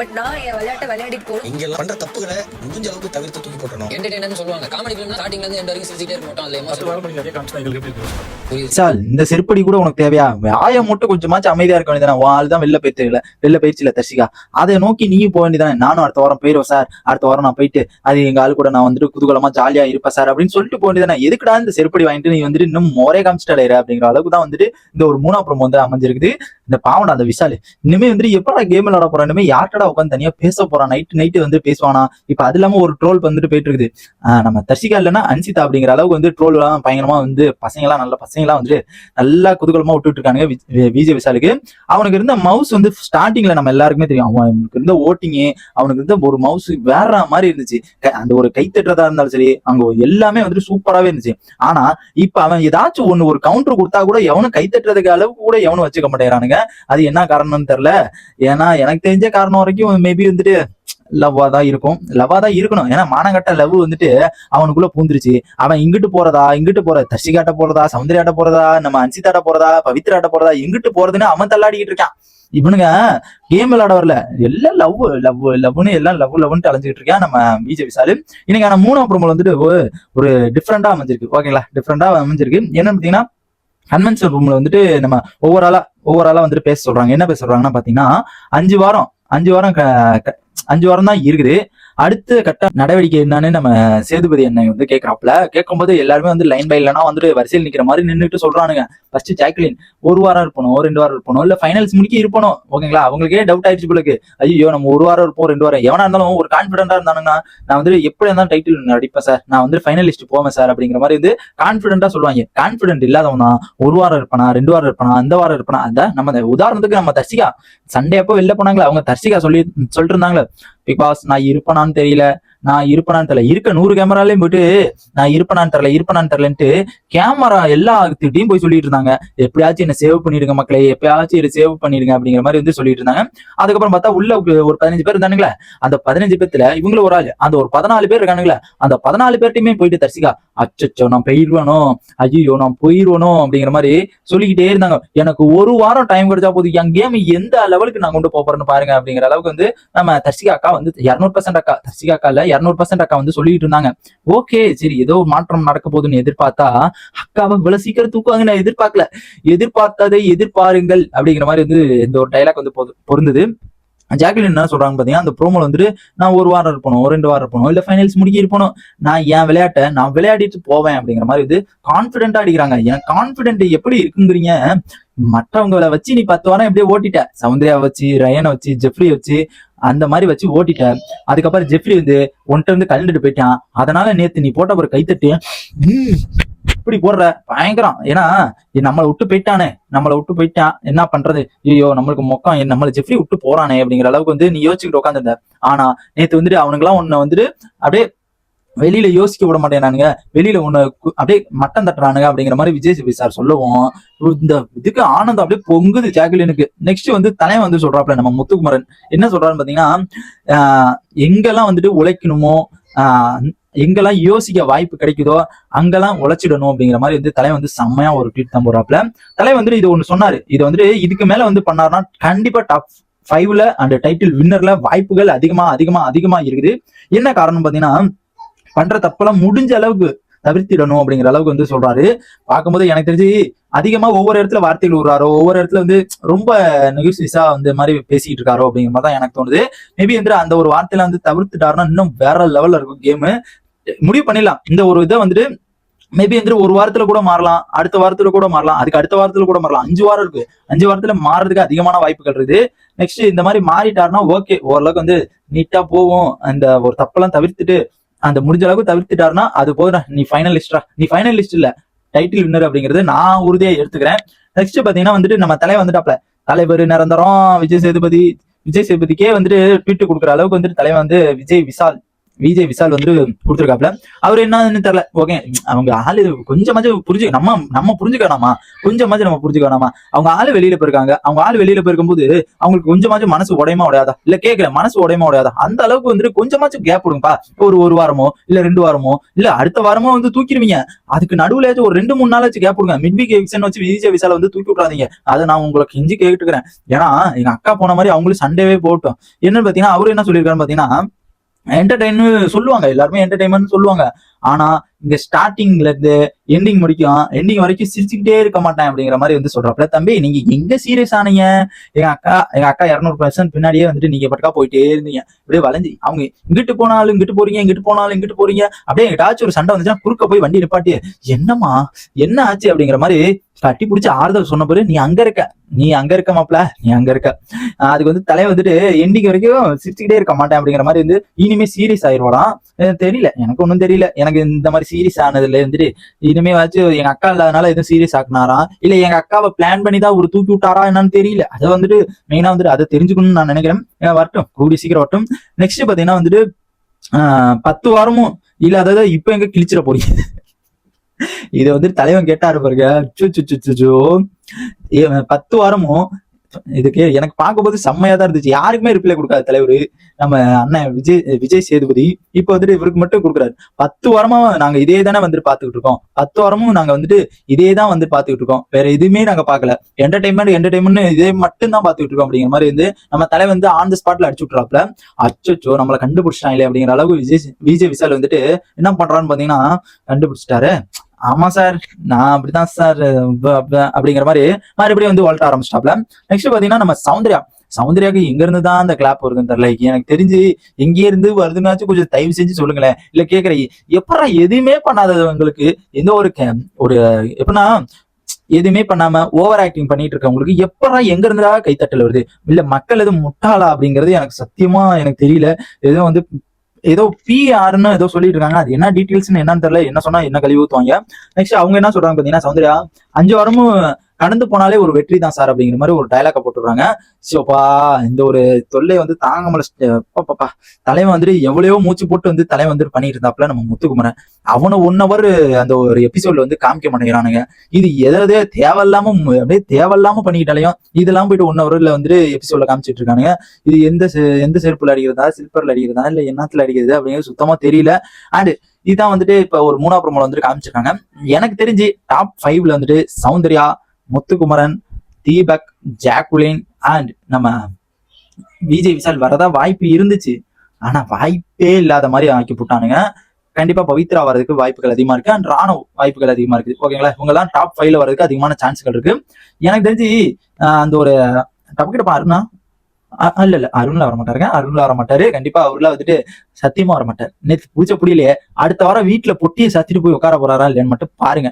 But நான் என் விளையாட்டை விளையாடிட்டு போகணும். இங்க எல்லாம் பண்ற தப்புகளை முடிஞ்ச அளவுக்கு தவிர்த்து தூக்கி போட்டணும் என்டர்டைனர் சொல்லுவாங்க. காமெடி ஃபிலிம்னா ஸ்டார்டிங்ல இருந்து எண்ட் வரைக்கும் சிரிச்சிட்டே இருக்க மாட்டோம் அதுல சார் இந்த செருப்படி கூட உனக்கு தேவையா? வாயை மட்டும் கொஞ்சமாச்சும் அமைதியா இருக்க வேண்டியதானே ஆள் தான் வெளில போயிட்டு வெளில போயிடுச்சுல தர்ஷிகா. அதை நோக்கி நீயும் போக வேண்டியதானே நானும் அடுத்த வாரம் போயிடுவேன் சார். அடுத்த வாரம் நான் போயிட்டு அது எங்க ஆள் கூட நான் வந்துட்டு குதூகலமா ஜாலியா இருப்பேன் சார் அப்படின்னு சொல்லிட்டு போக வேண்டியதானே எதுக்குடா இந்த செருப்படி வாங்கிட்டு நீ வந்துட்டு இன்னும் மோரே காமிச்சிட்டாலே அப்படிங்கிற அளவுக்கு தான் வந்துட்டு இந்த ஒரு மூணா புறம் வந்து அமைஞ்சிருக்குது. இந்த பாவனா அந்த விஷால். இனிமே வந்துட்டு எப்படா கேம் விளாட போறான்? இனிமே யார்ட்டடா உட்காந்து தனியா பேச போறான். நைட்டு நைட்டு வந்து பேசுவானா? இப்ப அது இல்லாம ஒரு ட்ரோல் வந்துட்டு போயிட்டு இருக்குது. நம்ம தர்ஷிகா இல்லைன்னா அன்சிதா அப்படிங்கிற அளவுக்கு வந்து ட்ரோல் எல்லாம் பயங்கரமா வந்து பசங்க எல்லாம் நல்ல பசங்க எல்லாம் வந்து நல்லா குதூகலமா விட்டுட்டு இருக்கானுங்க விஜய் விஷாலுக்கு. அவனுக்கு இருந்த மவுஸ் வந்து ஸ்டார்டிங்ல நம்ம எல்லாருக்குமே தெரியும். அவனுக்கு இருந்த ஓட்டிங்கு அவனுக்கு இருந்த ஒரு மவுஸ் வேற மாதிரி இருந்துச்சு. அந்த ஒரு கை தட்டுறதா இருந்தாலும் சரி அங்க எல்லாமே வந்துட்டு சூப்பராவே இருந்துச்சு. ஆனா இப்ப அவன் ஏதாச்சும் ஒண்ணு ஒரு கவுண்டர் கொடுத்தா கூட எவனும் கை தட்டுறதுக்கு அளவுக்கு கூட எவனும் வச்சுக்க மாட்டேங்கிறானுங்க. அது என்ன காரணம்னு தெரியல. ஏன்னா எனக்கு தெரிஞ்ச காரணம் வரைக்கும் மேபி வந்துட்டு லவ்வா தான் இருக்கும். லவ்வா தான் இருக்கணும். ஏன்னா மானங்கட்ட லவ் வந்துட்டு அவனுக்குள்ள பூந்துருச்சு. அவன் இங்கிட்டு போறதா இங்கிட்டு போற தர்ஷிகாட்ட போறதா சௌந்தர்யாட்ட போறதா நம்ம அன்சிதாட்ட போறதா பவித்ராட்ட போறதா எங்கிட்டு போறதுன்னு அவன் தள்ளாடிக்கிட்டு இருக்கான். இவனுங்க கேம் விளையாட வரல. எல்லாம் லவ் லவ் லவ்னு எல்லாம் லவ் லவ்னு அலைஞ்சிட்டு இருக்கான் நம்ம பிஜே விசாலு இன்னைக்கான மூணாம் ப்ரோமோல வந்துட்டு ஒரு- ஒரு டிஃப்ரெண்டா அமைஞ்சிருக்கு. ஓகேங்களா டிஃப்ரெண்டா அமைஞ்சிருக்கு. என்னன்னு பாத்தீங்கன்னா கன்வென்ஷன் ரூம்ல வந்துட்டு நம்ம ஓவராலா ஓவராலா வந்துட்டு பேச சொல்றாங்க. என்ன பேச சொல்றாங்கன்னா பாத்தீங்கன்னா அஞ்சு வாரம் அஞ்சு வாரம் க- க- அஞ்சு வாரம் தான் இருக்குது. அடுத்த கட்ட நடவடிக்கை என்னன்னு நம்ம சேதுபதி அண்ணன் வந்து கேட்கறாப்புல கேட்கும்போது எல்லாருமே வந்து லைன் பை லைனா வந்துட்டு வரிசையில் நிக்கிற மாதிரி நின்றுட்டு சொல்றானுங்க. ஃபர்ஸ்ட் ஜாக்லின் ஒரு வாரம் இருப்பணும் ரெண்டு வாரம் இருப்பணும். இல்ல ஃபைனல்ஸ் முடிக்க இருப்பணும். ஓகேங்களா? அவங்களுக்கே டவுட் ஆயிடுச்சு போலுக்கு. ஐயோ நம்ம ஒரு வாரம் இருப்போம் ரெண்டு வாரம். எவனா இருந்தாலும் ஒரு கான்பிடண்டா இருந்தானுங்கன்னா நான் வந்து எப்படி இருந்தாலும் டைட்டில் அடிப்பேன் சார் நான் வந்து ஃபைனலிஸ்ட் போவேன் சார் அப்படிங்கிற மாதிரி வந்து கான்பிடண்டா சொல்லுவாங்க. கான்பிடன்ட் இல்லாதவன் தான் ஒரு வாரம் இருப்பானா ரெண்டு வாரம் இருப்பானா அந்த வாரம் இருப்பானா? அந்த நம்ம அந்த உதாரணத்துக்கு நம்ம தர்சிகா சண்டே அப்போ வெளில போனாங்களே அவங்க தர்சிகா சொல்லி சொல்லிட்டு இருந்தாங்களே. பிக் பாஸ் நான் இருப்பனான்னு தெரியல. நான் இருப்பனான்னு தெரியல இருக்க நூறு கேமராலையும் போயிட்டு நான் இருப்பனான்னு தெரியல இருப்பனான்னு தெரியலன்ட்டு கேமரா எல்லாத்துக்கிட்டையும் போய் சொல்லிட்டு இருந்தாங்க எப்படியாச்சும் என்ன சேவ் பண்ணிடுங்க மக்களே எப்பயாச்சும் என்ன சேவ் பண்ணிடுங்க அப்படிங்கிற மாதிரி வந்து சொல்லிட்டு இருந்தாங்க அதுக்கப்புறம் பார்த்தா உள்ள ஒரு பதினஞ்சு பேர் இருந்தானுங்களே. அந்த பதினஞ்சு பேர்த்துல இவங்களும் ஒரு ஆள் அந்த ஒரு பதினாலு பேர் இருக்கானுங்களே. அந்த பதினாலு பேர்ட்டையுமே போயிட்டு தர்சிகா அச்சச்சோ நான் போயிடுவானோ ஐயோ நான் போயிடுவனோ அப்படிங்கிற மாதிரி சொல்லிக்கிட்டே இருந்தாங்க. எனக்கு ஒரு வாரம் டைம் கிடைச்சா போதும். என் கேம் எந்த லெவலுக்கு நான் கொண்டு போறேன்னு பாருங்க அப்படிங்கிற அளவுக்கு வந்து நம்ம தர்ஷிகா அக்கா வந்து இரநூறு பர்சன்ட் அக்கா தர்ஷிகா அக்கா இல்ல இரநூறு பர்சன்ட் அக்கா வந்து சொல்லிட்டு இருந்தாங்க. ஓகே சரி ஏதோ மாற்றம் நடக்க போகுதுன்னு எதிர்பார்த்தா அக்காவை இவ்வளவு சீக்கிரம் தூக்குவாங்க நான் எதிர்பார்க்கல. எதிர்பார்த்ததை எதிர்பாருங்கள் அப்படிங்கிற மாதிரி வந்து இந்த ஒரு டைலாக் வந்து பொருந்தது. ஜாக்லின் என்ன சொல்றாங்க பாத்தீங்கன்னா அந்த ப்ரோமோல வந்துட்டு நான் ஒரு வாரம் இருப்பணும் ஒரு ரெண்டு வாரம் இருப்பணும் இல்ல ஃபைனல்ஸ் முடிக்க இருப்பணும் நான் என் விளையாட்டை நான் விளையாடிட்டு போவேன் அப்படிங்கிற மாதிரி இது கான்பிடென்ட்டா அடிக்கிறாங்க. எனக்கு கான்பிடென்ட் எப்படி இருக்குங்கிறீங்க? மற்றவங்களை வச்சு நீ பத்து வாரம் எப்படியே ஓட்டிட்ட. சௌந்தர்யா வச்சு ரயனை வச்சு ஜெஃப்ரி வச்சு அந்த மாதிரி வச்சு ஓட்டிட்ட. அதுக்கப்புறம் ஜெஃப்ரி வந்து ஒன்ட்ட இருந்து கலந்துட்டு போயிட்டான். அதனால நேத்து நீ போட்ட ஒரு கைத்தட்டு எப்படி இப்படி போடுற? பயங்கரம். ஏன்னா நம்மளை விட்டு போயிட்டானே. நம்மளை விட்டு போயிட்டான் என்ன பண்றது? ஐயோ நம்மளுக்கு மொக்கம் என் நம்மள ஜெஃப்ரி விட்டு போறானே அப்படிங்கிற அளவுக்கு வந்து நீ யோசிச்சுக்கிட்டு உட்காந்துருந்த ஆனா நேத்து வந்துட்டு அவனுங்கெல்லாம் உன்னை வந்துட்டு அப்படியே வெளியில யோசிக்க விட மாட்டேனானுங்க வெளியில உன்னை அப்படியே மட்டம் தட்டுறானுங்க அப்படிங்கிற மாதிரி விஜய் சிபி சார் சொல்லுவோம். இந்த இதுக்கு ஆனந்தம் அப்படியே பொங்குது ஜாக்குலினுக்கு நெக்ஸ்ட் வந்து தலைவன் வந்து சொல்றாப்ல நம்ம முத்துக்குமரன். என்ன சொல்றாருன்னு பாத்தீங்கன்னா ஆஹ் எங்கெல்லாம் வந்துட்டு உழைக்கணுமோ ஆஹ் எங்கெல்லாம் யோசிக்க வாய்ப்பு கிடைக்குதோ அங்கெல்லாம் உழைச்சிடணும் அப்படிங்கிற மாதிரி வந்து தலை வந்து செம்மையா ஒரு ட்வீட் தான் போறாப்ல தலைவன் வந்துட்டு இது ஒண்ணு சொன்னாரு. இது வந்துட்டு இதுக்கு மேல வந்து பண்ணாருன்னா கண்டிப்பா டாப் ஃபைவ்ல அந்த டைட்டில் வின்னர்ல வாய்ப்புகள் அதிகமா அதிகமா அதிகமா இருக்குது. என்ன காரணம் பாத்தீங்கன்னா பண்ற தப்பெல்லாம் முடிஞ்ச அளவுக்கு தவிர்த்திடணும் அப்படிங்கிற அளவுக்கு வந்து சொல்றாரு. பார்க்கும்போது எனக்கு தெரிஞ்சு அதிகமா ஒவ்வொரு இடத்துல வார்த்தைகள் விடுறாரோ ஒவ்வொரு இடத்துல வந்து ரொம்ப நெகசிஸா வந்து மாதிரி பேசிட்டு இருக்காரோ அப்படிங்கிற மாதிரி தான் எனக்கு தோணுது. மேபி வந்து அந்த ஒரு வார்த்தையில வந்து தவிர்த்துட்டாருன்னா இன்னும் வேற லெவல்ல இருக்கும் கேமு முடிவு பண்ணிடலாம். இந்த ஒரு இதை வந்துட்டு மேபி வந்துட்டு ஒரு வாரத்துல கூட மாறலாம் அடுத்த வாரத்துல கூட மாறலாம் அதுக்கு அடுத்த வாரத்துல கூட மாறலாம். அஞ்சு வாரம் இருக்கு. அஞ்சு வாரத்துல மாறதுக்கு அதிகமான வாய்ப்புகள் இருக்குது. நெக்ஸ்ட் இந்த மாதிரி மாறிட்டாருன்னா ஓகே ஓரளவுக்கு வந்து நீட்டா போவோம் அந்த ஒரு தப்பெல்லாம் தவிர்த்துட்டு அந்த முடிஞ்ச அளவுக்கு தவிர்த்துட்டாருன்னா அது போதும் நீ ஃபைனலிஸ்டா நீ ஃபைனலிஸ்ட் இல்ல. டைட்டில் வின்னர் அப்படிங்கிறது நான் உறுதியா எடுத்துக்கிறேன். நெக்ஸ்ட் பாத்தீங்கன்னா வந்துட்டு நம்ம தலைவர் வந்துட்டாப்ல. தலைவர் நிரந்தரம் விஜய் சேதுபதி விஜய் சேதுபதிக்கே வந்துட்டு ட்வீட் கொடுக்குற அளவுக்கு வந்துட்டு தலைவன் வந்து விஜய் விஷால் விஜய் விசால் வந்து கொடுத்துருக்காப்ல அவர் என்னன்னு தெரியல. ஓகே அவங்க ஆளு கொஞ்சமாச்சும் புரிஞ்சு நம்ம நம்ம புரிஞ்சுக்கணாமா? கொஞ்சமாச்சும் நம்ம புரிஞ்சுக்கணாமா? அவங்க ஆளு வெளியில போயிருக்காங்க. அவங்க ஆளு வெளியில போயிருக்கும்போது அவங்களுக்கு கொஞ்சமாச்சும் மனசு உடையமா உடையாதா? இல்ல கேட்கல மனசு உடையமா உடையாதா? அந்த அளவுக்கு வந்துட்டு கொஞ்சமாச்சும் கேப் கொடுங்கப்பா. ஒரு ஒரு வாரமோ இல்ல ரெண்டு வாரமோ இல்ல அடுத்த வாரமோ வந்து தூக்கிடுவீங்க. அதுக்கு நடுவுல ஒரு ரெண்டு மூணு நாளாச்சும் கேப் கொடுங்க. மிட் வீக் எக்ஸன் வச்சு விஜய் விசால வந்து தூக்கி விட்றாதீங்க அதை நான் உங்களுக்கு கெஞ்சி கேட்டுக்கிறேன். ஏன்னா எங்க அக்கா போன மாதிரி அவங்களும் சண்டேவே போகட்டும் என்னன்னு பாத்தீங்கன்னா அவரு என்ன சொல்லியிருக்காருன்னு பாத்தீங்கன்னா என்டர்டைன் சொல்லுவாங்க. எல்லாருமே என்டர்டைன்மெண்ட் சொல்லுவாங்க. ஆனா இங்க ஸ்டார்டிங்ல இருந்து எண்டிங் முடிக்கும் எண்டிங் வரைக்கும் சிரிச்சுக்கிட்டே இருக்க மாட்டேன் அப்படிங்கிற மாதிரி வந்து சொல்றப்பல தம்பி நீங்க எங்க சீரியஸ் ஆனீங்க? எங்க அக்கா எங்க அக்கா இரநூறு பர்சன்ட் பின்னாடியே வந்துட்டு நீங்க பட்டுக்கா போயிட்டே இருந்தீங்க. அப்படியே வளைஞ்சு அவங்க இங்கிட்டு போனாலும் இங்கிட்டு போறீங்க இங்கிட்டு போனாலும் இங்கிட்டு போறீங்க. அப்படியே எங்கிட்டாச்சும் ஒரு சண்டை வந்துச்சுன்னா குறுக்க போய் வண்டி நிப்பாட்டி என்னம்மா என்ன ஆச்சு? அப்படிங்கிற மாதிரி கட்டி பிடிச்சி ஆறுதல் சொன்ன பிறகு நீ அங்க இருக்க. நீ அங்க இருக்க மாப்ள நீ அங்க இருக்க. அதுக்கு வந்து தலைவர் வந்துட்டு எண்டிங் வரைக்கும் சிரிச்சுக்கிட்டே இருக்க மாட்டேன் அப்படிங்கிற மாதிரி வந்து இனிமே சீரியஸ் ஆயிடுவாராம் தெரியல. எனக்கு ஒன்றும் தெரியல. எனக்கு இந்த மாதிரி சீரியஸ் ஆனதுல இருந்துட்டு இனிமே வச்சு எங்க அக்கா இல்லாதனால எதுவும் சீரியஸ் ஆக்குனாரா? இல்ல எங்க அக்காவை பிளான் பண்ணி தான் ஒரு தூக்கி விட்டாரா என்னன்னு தெரியல. அதை வந்துட்டு மெயினா வந்துட்டு அதை தெரிஞ்சுக்கணும்னு நான் நினைக்கிறேன். வரட்டும். கூடி சீக்கிரம் வரட்டும். நெக்ஸ்ட் பாத்தீங்கன்னா வந்துட்டு பத்து வாரமும் இல்ல அதாவது இப்ப எங்க கிழிச்சிட போறீங்க? இதை வந்து தலைவன் கேட்டாரு பாருங்க. அச்சோ, பத்து வாரமும் இதுக்கு எனக்கு பார்க்கும்போது செம்மையா தான் இருந்துச்சு. யாருக்குமே ரிப்ளை கொடுக்காது தலைவர். நம்ம அண்ணன் விஜய் விஜய் சேதுபதி இப்போ வந்துட்டு இவருக்கு மட்டும் கொடுக்குறாரு. பத்து வாரமா நாங்க இதே தானே வந்துட்டு பாத்துக்கிட்டு இருக்கோம். பத்து வாரமும் நாங்க வந்துட்டு இதே தான் வந்து பாத்துக்கிட்டு இருக்கோம். வேற எதுவுமே நாங்க பாக்கல என்டர்டைன்மெண்ட் என்டர்டைன்மெண்ட் இதே மட்டும் தான் பாத்துக்கிட்டு இருக்கோம் அப்படிங்கிற மாதிரி வந்து நம்ம தலை வந்து ஆன் த ஸ்பாட்ல அடிச்சு விட்றாப்ல அச்சோ நம்மளை கண்டுபிடிச்சிட்டாங்களே அப்படிங்கிற அளவுக்கு விஜய் விஜய் விஷால் வந்துட்டு என்ன பண்றான்னு பாத்தீங்கன்னா கண்டுபிடிச்சிட்டாரு. ஆமா சார். நான் அப்படிதான் சார் அப்படிங்கிற மாதிரி மறுபடியும் வந்து வளர்த்த ஆரம்பிச்சிட்டாப்ல. நெக்ஸ்ட் பாத்தீங்கன்னா நம்ம சௌந்தர்யா. சௌந்தர்யாக்கு எங்க இருந்து தான் அந்த கிளாப் வருதுன்னு தெரியல. எனக்கு தெரிஞ்சு எங்கே இருந்து வருதுன்னாச்சும் கொஞ்சம் தயவு செஞ்சு சொல்லுங்களேன். இல்ல கேக்குறேன் எப்படா எதுவுமே பண்ணாதவங்களுக்கு எந்த ஒரு கே- ஒரு எப்படின்னா எதுவுமே பண்ணாம ஓவர் ஆக்டிங் பண்ணிட்டு இருக்கவங்களுக்கு எப்படா எங்க இருந்துடா கைத்தட்டல் வருது? இல்ல மக்கள் எதுவும் முட்டாளா அப்படிங்கிறது எனக்கு சத்தியமா எனக்கு தெரியல. ஏதோ வந்து ஏதோ பிஆர்னு ஏதோ சொல்லிட்டு இருக்காங்க அது என்ன டீட்டெயில்ஸ்னு என்னன்னு தெரியல. என்ன சொன்னா என்ன கழிவு ஊத்துவாங்க? நெக்ஸ்ட் அவங்க என்ன சொல்றாங்க பாத்தீங்கன்னா சௌந்தர்யா அஞ்சு வாரமும் கடந்து போனாலே ஒரு வெற்றி தான் சார் அப்படிங்கிற மாதிரி ஒரு டயலாக போட்டுடுறாங்க. சோப்பா இந்த ஒரு தொல்லை வந்து தாங்க முடியல தலைவன் வந்துட்டு எவ்வளவோ மூச்சு போட்டு வந்து தலைவன் வந்துட்டு பண்ணிட்டு இருந்தாப்புல நம்ம முத்துக்குமரன். அவனை ஒன் ஹவர் அந்த ஒரு எபிசோட்ல வந்து காமிக்க மாட்டேங்கிறானுங்க. இது எதாவது தேவையில்லாம அப்படியே தேவையில்லாம பண்ணிக்கிட்டாலையும் இதெல்லாம் போயிட்டு ஒன் ஹவர்ல வந்துட்டு எபிசோட்ல காமிச்சிட்டு இருக்கானுங்க. இது எந்த செ- எந்த செருப்புல அடிக்கிறதா சில்பர்ல அடிக்கிறதா இல்ல என்னத்துல அடிக்கிறது அப்படிங்கிறது சுத்தமா தெரியல. அண்ட் இதான் வந்துட்டு இப்ப ஒரு மூணாவது ப்ரோமோல வந்துட்டு காமிச்சிருக்காங்க. எனக்கு தெரிஞ்சு டாப் ஃபைவ்ல வந்துட்டு சௌந்தர்யா முத்துக்குமரன் தீபக் ஜாக்குலின் அண்ட் நம்ம விஜய் விஷால் வரதா வாய்ப்பு இருந்துச்சு. ஆனா வாய்ப்பே இல்லாத மாதிரி ஆக்கி போட்டானுங்க. கண்டிப்பா பவித்ரா வர்றதுக்கு வாய்ப்புகள் அதிகமா இருக்கு. அண்ட் ராணுவ வாய்ப்புகள் அதிகமா இருக்கு ஓகேங்களா இவங்க எல்லாம் டாப் ஃபைவ்ல வர்றதுக்கு அதிகமான சான்ஸ்கள் இருக்கு. எனக்கு தெரிஞ்சு அந்த ஒரு டப்புக்கிட்ட அருணா இல்ல இல்ல அருண்ல வர மாட்டாருங்க. அருண்ல வர மாட்டாரு. கண்டிப்பா அவர்ல வந்துட்டு சத்தியமா வர மாட்டார். நேற்று பூஜை புடியிலே அடுத்த வாரம் வீட்டுல பொட்டியை சத்திட்டு போய் உட்கார போறாரா இல்லைன்னு மட்டும் பாருங்க.